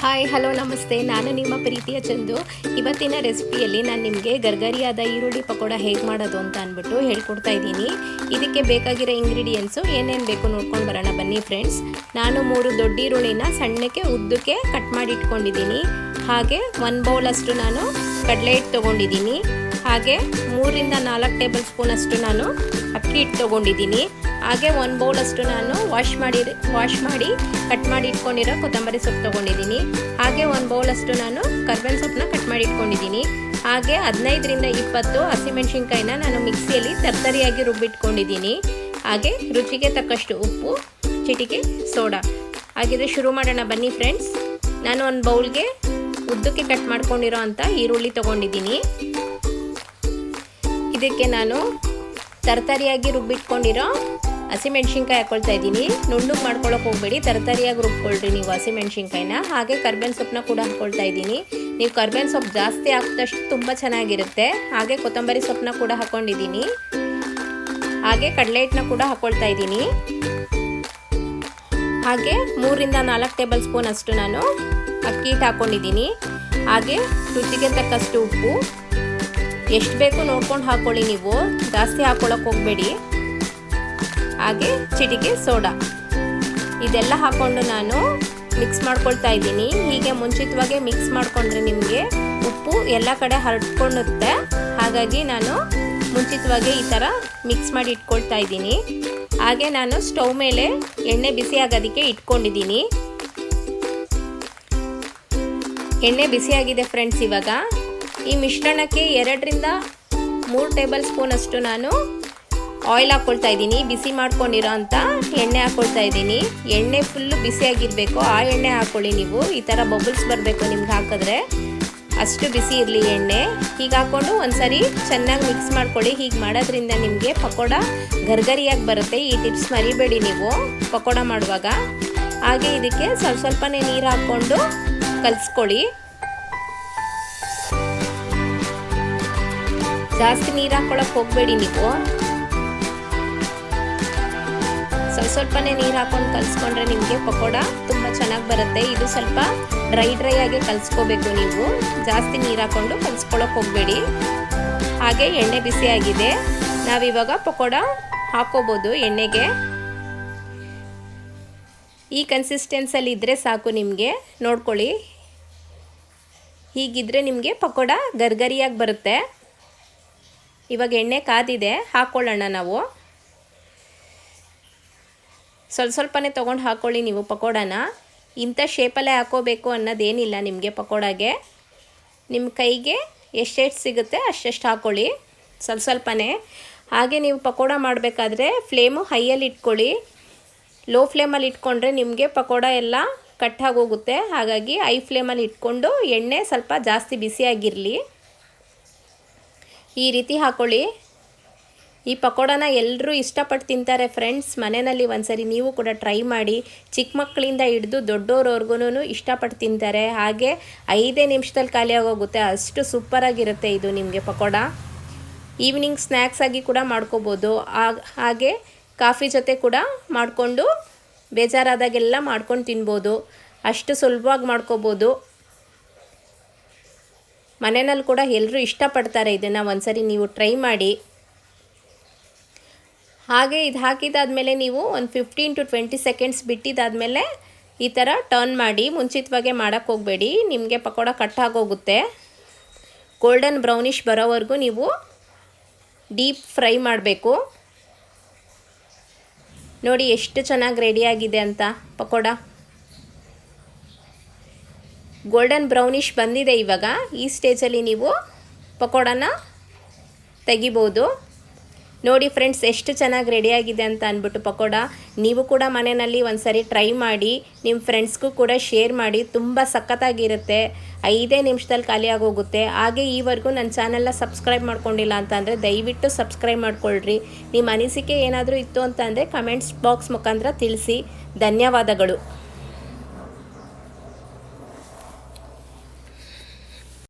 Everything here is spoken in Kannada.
ಹಾಯ್ ಹಲೋ ನಮಸ್ತೆ. ನಾನು ನಿಮ್ಮ ಪ್ರೀತಿಯ ಚಂದು. ಇವತ್ತಿನ ರೆಸಿಪಿಯಲ್ಲಿ ನಾನು ನಿಮಗೆ ಗರ್ಗರಿಯಾದ ಈರುಳ್ಳಿ ಪಕೋಡ ಹೇಗೆ ಮಾಡೋದು ಅಂತ ಅಂದ್ಬಿಟ್ಟು ಹೇಳ್ಕೊಡ್ತಾ ಇದ್ದೀನಿ. ಇದಕ್ಕೆ ಬೇಕಾಗಿರೋ ಇಂಗ್ರೀಡಿಯೆಂಟ್ಸು ಏನೇನು ಬೇಕು ನೋಡ್ಕೊಂಡು ಬರೋಣ ಬನ್ನಿ ಫ್ರೆಂಡ್ಸ್ ನಾನು ಮೂರು ದೊಡ್ಡ ಈರುಳ್ಳಿನ ಸಣ್ಣಕ್ಕೆ ಉದ್ದಕ್ಕೆ ಕಟ್ ಮಾಡಿ ಇಟ್ಕೊಂಡಿದ್ದೀನಿ. ಹಾಗೆ ಒಂದು ಬೌಲಷ್ಟು ನಾನು ಕಡಲೆ ಹಿಟ್ಟು ತೊಗೊಂಡಿದ್ದೀನಿ. ಹಾಗೆ ಮೂರಿಂದ ನಾಲ್ಕು ಟೇಬಲ್ ಸ್ಪೂನಷ್ಟು ನಾನು ಅಕ್ಕಿ ಹಿಟ್ಟು ತೊಗೊಂಡಿದ್ದೀನಿ. ಹಾಗೆ ಒಂದು ಬೌಲಷ್ಟು ನಾನು ವಾಶ್ ಮಾಡಿ ವಾಶ್ ಮಾಡಿ ಕಟ್ ಮಾಡಿ ಇಟ್ಕೊಂಡಿರೋ ಕೊತ್ತಂಬರಿ ಸೊಪ್ಪು ತೊಗೊಂಡಿದ್ದೀನಿ. ಹಾಗೆ ಒಂದು ಬೌಲಷ್ಟು ನಾನು ಕರ್ಬೇವಿನ ಸೊಪ್ಪನ್ನ ಕಟ್ ಮಾಡಿ ಇಟ್ಕೊಂಡಿದ್ದೀನಿ. ಹಾಗೆ ಹದಿನೈದರಿಂದ ಇಪ್ಪತ್ತು ಹಸಿಮೆಣ್ಸಿನ್ಕಾಯಿನ ನಾನು ಮಿಕ್ಸಿಯಲ್ಲಿ ತರ್ತರಿಯಾಗಿ ರುಬ್ಬಿಟ್ಕೊಂಡಿದ್ದೀನಿ. ಹಾಗೆ ರುಚಿಗೆ ತಕ್ಕಷ್ಟು ಉಪ್ಪು, ಚಿಟಿಕೆ, ಸೋಡಾ. ಹಾಗಿದ್ರೆ ಶುರು ಮಾಡೋಣ ಬನ್ನಿ ಫ್ರೆಂಡ್ಸ್ ನಾನು ಒಂದು ಬೌಲ್ಗೆ ಉದ್ದಕ್ಕೆ ಕಟ್ ಮಾಡ್ಕೊಂಡಿರೋ ಅಂಥ ಈರುಳ್ಳಿ ತೊಗೊಂಡಿದ್ದೀನಿ. ಇದಕ್ಕೆ ನಾನು ತರ್ತರಿಯಾಗಿ ರುಬ್ಬಿಟ್ಕೊಂಡಿರೋ ಹಸಿಮೆಣ್ಸಿನ್ಕಾಯಿ ಹಾಕೊಳ್ತಾ ಇದ್ದೀನಿ. ನುಣ್ಣಗೆ ಮಾಡ್ಕೊಳ್ಳೋಕೆ ಹೋಗ್ಬೇಡಿ. ತರಕಾರಿಯಾಗಿ ರುಬ್ಕೊಳ್ರಿ ನೀವು ಹಸಿಮೆಣ್ಸಿನ್ಕಾಯಿನ ಹಾಗೆ ಕರ್ಬೇವಿನ ಸೊಪ್ಪನ್ನ ಕೂಡ ಹಾಕ್ಕೊಳ್ತಾ ಇದ್ದೀನಿ. ನೀವು ಕರ್ಬೇವಿನ ಸೊಪ್ಪು ಜಾಸ್ತಿ ಹಾಕಿದಷ್ಟು ತುಂಬ ಚೆನ್ನಾಗಿರುತ್ತೆ. ಹಾಗೆ ಕೊತ್ತಂಬರಿ ಸೊಪ್ಪನ್ನ ಕೂಡ ಹಾಕ್ಕೊಂಡಿದ್ದೀನಿ ಹಾಗೆ ಕಡಲೆ ಹಿಟ್ಟನ್ನ ಕೂಡ ಹಾಕ್ಕೊಳ್ತಾ ಇದ್ದೀನಿ. ಹಾಗೆ ಮೂರಿಂದ ನಾಲ್ಕು ಟೇಬಲ್ ಸ್ಪೂನ್ ಅಷ್ಟು ನಾನು ಅಕ್ಕಿ ಹಿಟ್ಟು ಹಾಕ್ಕೊಂಡಿದ್ದೀನಿ ಹಾಗೆ ರುಚಿಗೆ ತಕ್ಕಷ್ಟು ಉಪ್ಪು. ಎಷ್ಟು ಬೇಕು ನೋಡ್ಕೊಂಡು ಹಾಕ್ಕೊಳ್ಳಿ ನೀವು. ಜಾಸ್ತಿ ಹಾಕ್ಕೊಳಕ್ಕೆ ಹೋಗಬೇಡಿ. ಹಾಗೆ ಚಿಟಿಕೆ ಸೋಡಾ. ಇದೆಲ್ಲ ಹಾಕ್ಕೊಂಡು ನಾನು ಮಿಕ್ಸ್ ಮಾಡ್ಕೊಳ್ತಾ ಇದ್ದೀನಿ. ಹೀಗೆ ಮುಂಚಿತವಾಗಿ ಮಿಕ್ಸ್ ಮಾಡಿಕೊಂಡ್ರೆ ನಿಮಗೆ ಉಪ್ಪು ಎಲ್ಲ ಕಡೆ ಹರಡ್ಕೊಳ್ಳುತ್ತೆ ಹಾಗಾಗಿ ನಾನು ಮುಂಚಿತವಾಗಿ ಈ ಥರ ಮಿಕ್ಸ್ ಮಾಡಿ ಇಟ್ಕೊಳ್ತಾ ಇದ್ದೀನಿ. ಹಾಗೆ ನಾನು ಸ್ಟೌವ್ ಮೇಲೆ ಎಣ್ಣೆ ಬಿಸಿ ಆಗೋದಕ್ಕೆ ಇಟ್ಕೊಂಡಿದ್ದೀನಿ. ಎಣ್ಣೆ ಬಿಸಿಯಾಗಿದೆ ಫ್ರೆಂಡ್ಸ್ ಇವಾಗ. ಈ ಮಿಶ್ರಣಕ್ಕೆ ಎರಡರಿಂದ ಮೂರು ಟೇಬಲ್ ಸ್ಪೂನಷ್ಟು ನಾನು ಆಯಿಲ್ ಹಾಕ್ಕೊಳ್ತಾ ಇದ್ದೀನಿ, ಬಿಸಿ ಮಾಡ್ಕೊಂಡಿರೋ ಎಣ್ಣೆ ಹಾಕ್ಕೊಳ್ತಾ ಇದ್ದೀನಿ. ಎಣ್ಣೆ ಫುಲ್ಲು ಬಿಸಿಯಾಗಿರಬೇಕು, ಆ ಎಣ್ಣೆ ಹಾಕ್ಕೊಳ್ಳಿ ನೀವು. ಈ ಥರ ಬಬಲ್ಸ್ ಬರಬೇಕು ನಿಮ್ಗೆ ಹಾಕಿದ್ರೆ. ಅಷ್ಟು ಬಿಸಿ ಇರಲಿ ಎಣ್ಣೆ. ಹೀಗೆ ಹಾಕ್ಕೊಂಡು ಒಂದ್ಸರಿ ಚೆನ್ನಾಗಿ ಮಿಕ್ಸ್ ಮಾಡ್ಕೊಳ್ಳಿ. ಹೀಗೆ ಮಾಡೋದ್ರಿಂದ ನಿಮಗೆ ಪಕೋಡ ಗರ್ಗರಿಯಾಗಿ ಬರುತ್ತೆ. ಈ ಟಿಪ್ಸ್ ಮರಿಬೇಡಿ ನೀವು ಪಕೋಡ ಮಾಡುವಾಗ. ಹಾಗೆ ಇದಕ್ಕೆ ಸ್ವಲ್ಪ ಸ್ವಲ್ಪನೇ ನೀರು ಹಾಕ್ಕೊಂಡು ಕಲಿಸ್ಕೊಳ್ಳಿ. ಜಾಸ್ತಿ ನೀರು ಹಾಕ್ಕೊಳಕ್ಕೆ ಹೋಗಬೇಡಿ ನೀವು. ಸ್ವಲ್ಪ ಸ್ವಲ್ಪನೇ ನೀರು ಹಾಕೊಂಡು ಕಲಿಸ್ಕೊಂಡ್ರೆ ನಿಮಗೆ ಪಕೋಡ ತುಂಬ ಚೆನ್ನಾಗಿ ಬರುತ್ತೆ. ಇದು ಸ್ವಲ್ಪ ಡ್ರೈ ಡ್ರೈ ಆಗಿ ಕಲಿಸ್ಕೋಬೇಕು ನೀವು. ಜಾಸ್ತಿ ನೀರು ಹಾಕೊಂಡು ಕಲಿಸ್ಕೊಳಕ್ಕೆ ಹೋಗಬೇಡಿ. ಹಾಗೆ ಎಣ್ಣೆ ಬಿಸಿಯಾಗಿದೆ ನಾವಿವಾಗ ಪಕೋಡ ಹಾಕೋಬೋದು ಎಣ್ಣೆಗೆ. ಈ ಕನ್ಸಿಸ್ಟೆನ್ಸಲ್ಲಿ ಇದ್ದರೆ ಸಾಕು ನಿಮಗೆ. ನೋಡ್ಕೊಳ್ಳಿ. ಹೀಗಿದ್ರೆ ನಿಮಗೆ ಪಕೋಡ ಗರ್ಗರಿಯಾಗಿ ಬರುತ್ತೆ. ಇವಾಗ ಎಣ್ಣೆ ಕಾದಿದೆ. ಹಾಕ್ಕೊಳ್ಳೋಣ ನಾವು. ಸ್ವಲ್ಪ ಸ್ವಲ್ಪನೇ ತೊಗೊಂಡು ಹಾಕ್ಕೊಳ್ಳಿ ನೀವು ಪಕೋಡಾನ. ಇಂಥ ಶೇಪಲ್ಲೇ ಹಾಕೋಬೇಕು ಅನ್ನೋದೇನಿಲ್ಲ ನಿಮಗೆ ಪಕೋಡಾಗೆ. ನಿಮ್ಮ ಕೈಗೆ ಎಷ್ಟೆಷ್ಟು ಸಿಗುತ್ತೆ ಅಷ್ಟೆಷ್ಟು ಹಾಕ್ಕೊಳ್ಳಿ ಸ್ವಲ್ಪ ಸ್ವಲ್ಪನೇ. ಹಾಗೆ ನೀವು ಪಕೋಡ ಮಾಡಬೇಕಾದ್ರೆ ಫ್ಲೇಮು ಹೈಯಲ್ಲಿ ಇಟ್ಕೊಳ್ಳಿ. ಲೋ ಫ್ಲೇಮಲ್ಲಿ ಇಟ್ಕೊಂಡ್ರೆ ನಿಮಗೆ ಪಕೋಡ ಎಲ್ಲ ಕಟ್ಟಾಗೋಗುತ್ತೆ ಹಾಗಾಗಿ ಹೈ ಫ್ಲೇಮಲ್ಲಿ ಇಟ್ಕೊಂಡು ಎಣ್ಣೆ ಸ್ವಲ್ಪ ಜಾಸ್ತಿ ಬಿಸಿಯಾಗಿರಲಿ. ಈ ರೀತಿ ಹಾಕ್ಕೊಳ್ಳಿ ಈ ಪಕೋಡನ ಎಲ್ಲರೂ ಇಷ್ಟಪಟ್ಟು ತಿಂತಾರೆ ಫ್ರೆಂಡ್ಸ್. ಮನೆಯಲ್ಲಿ ಒಂದ್ಸರಿ ನೀವು ಕೂಡ ಟ್ರೈ ಮಾಡಿ. ಚಿಕ್ಕ ಮಕ್ಕಳಿಂದ ಹಿಡಿದು ದೊಡ್ಡವ್ರವ್ರಿಗೂ ಇಷ್ಟಪಟ್ಟು ತಿಂತಾರೆ. ಹಾಗೆ ಐದೇ ನಿಮಿಷದಲ್ಲಿ ಖಾಲಿಯಾಗೋಗುತ್ತೆ. ಅಷ್ಟು ಸೂಪರಾಗಿರುತ್ತೆ ಇದು ನಿಮಗೆ ಪಕೋಡ. ಈವ್ನಿಂಗ್ ಸ್ನ್ಯಾಕ್ಸ್ ಆಗಿ ಕೂಡ ಮಾಡ್ಕೋಬೋದು. ಹಾಗೆ ಕಾಫಿ ಜೊತೆ ಕೂಡ ಮಾಡಿಕೊಂಡು ಬೇಜಾರಾದಾಗೆಲ್ಲ ಮಾಡ್ಕೊಂಡು ತಿನ್ಬೋದು. ಅಷ್ಟು ಸುಲಭವಾಗಿ ಮಾಡ್ಕೋಬೋದು. ಮನೆಯಲ್ಲಿ ಕೂಡ ಎಲ್ಲರೂ ಇಷ್ಟಪಡ್ತಾರೆ ಇದನ್ನು ಒಂದ್ಸರಿ ನೀವು ಟ್ರೈ ಮಾಡಿ. ಹಾಗೆ ಇದು ಹಾಕಿದಾದ್ಮೇಲೆ ನೀವು ಒಂದು ಫಿಫ್ಟೀನ್ ಟು ಟ್ವೆಂಟಿ ಸೆಕೆಂಡ್ಸ್ ಬಿಟ್ಟಿದ್ದಾದಮೇಲೆ ಈ ಥರ ಟರ್ನ್ ಮಾಡಿ ಮುಂಚಿತವಾಗೆ ಮಾಡೋಕ್ಕೆ ಹೋಗಬೇಡಿ. ನಿಮಗೆ ಪಕೋಡ ಕಟ್ಟಾಗೋಗುತ್ತೆ ಗೋಲ್ಡನ್ ಬ್ರೌನಿಷ್ ಬರೋವರೆಗೂ ನೀವು ಡೀಪ್ ಫ್ರೈ ಮಾಡಬೇಕು. ನೋಡಿ ಎಷ್ಟು ಚೆನ್ನಾಗಿ ರೆಡಿಯಾಗಿದೆ ಅಂತ ಪಕೋಡ. ಗೋಲ್ಡನ್ ಬ್ರೌನಿಷ್ ಬಂದಿದೆ ಇವಾಗ. ಈ ಸ್ಟೇಜಲ್ಲಿ ನೀವು ಪಕೋಡನ ತೆಗಿಬೋದು. ನೋಡಿ ಫ್ರೆಂಡ್ಸ್ ಎಷ್ಟು ಚೆನ್ನಾಗಿ ರೆಡಿಯಾಗಿದೆ ಅಂತ ಅಂದ್ಬಿಟ್ಟು ಪಕೋಡ. ನೀವು ಕೂಡ ಮನೆಯಲ್ಲಿ ಒಂದು ಸರಿ ಟ್ರೈ ಮಾಡಿ ನಿಮ್ಮ ಫ್ರೆಂಡ್ಸ್ಗೂ ಕೂಡ ಶೇರ್ ಮಾಡಿ, ತುಂಬ ಸಖತ್ತಾಗಿರುತ್ತೆ. ಐದೇ ನಿಮಿಷದಲ್ಲಿ ಖಾಲಿ ಆಗೋಗುತ್ತೆ. ಹಾಗೆ ಈವರೆಗೂ ನನ್ನ ಚಾನಲ್ನ ಸಬ್ಸ್ಕ್ರೈಬ್ ಮಾಡ್ಕೊಂಡಿಲ್ಲ ಅಂತಂದರೆ ದಯವಿಟ್ಟು ಸಬ್ಸ್ಕ್ರೈಬ್ ಮಾಡ್ಕೊಳ್ರಿ. ನಿಮ್ಮ ಅನಿಸಿಕೆ ಏನಾದರೂ ಇತ್ತು ಅಂತಂದರೆ ಕಮೆಂಟ್ಸ್ ಬಾಕ್ಸ್ ಮುಖಾಂತರ ತಿಳಿಸಿ. ಧನ್ಯವಾದಗಳು.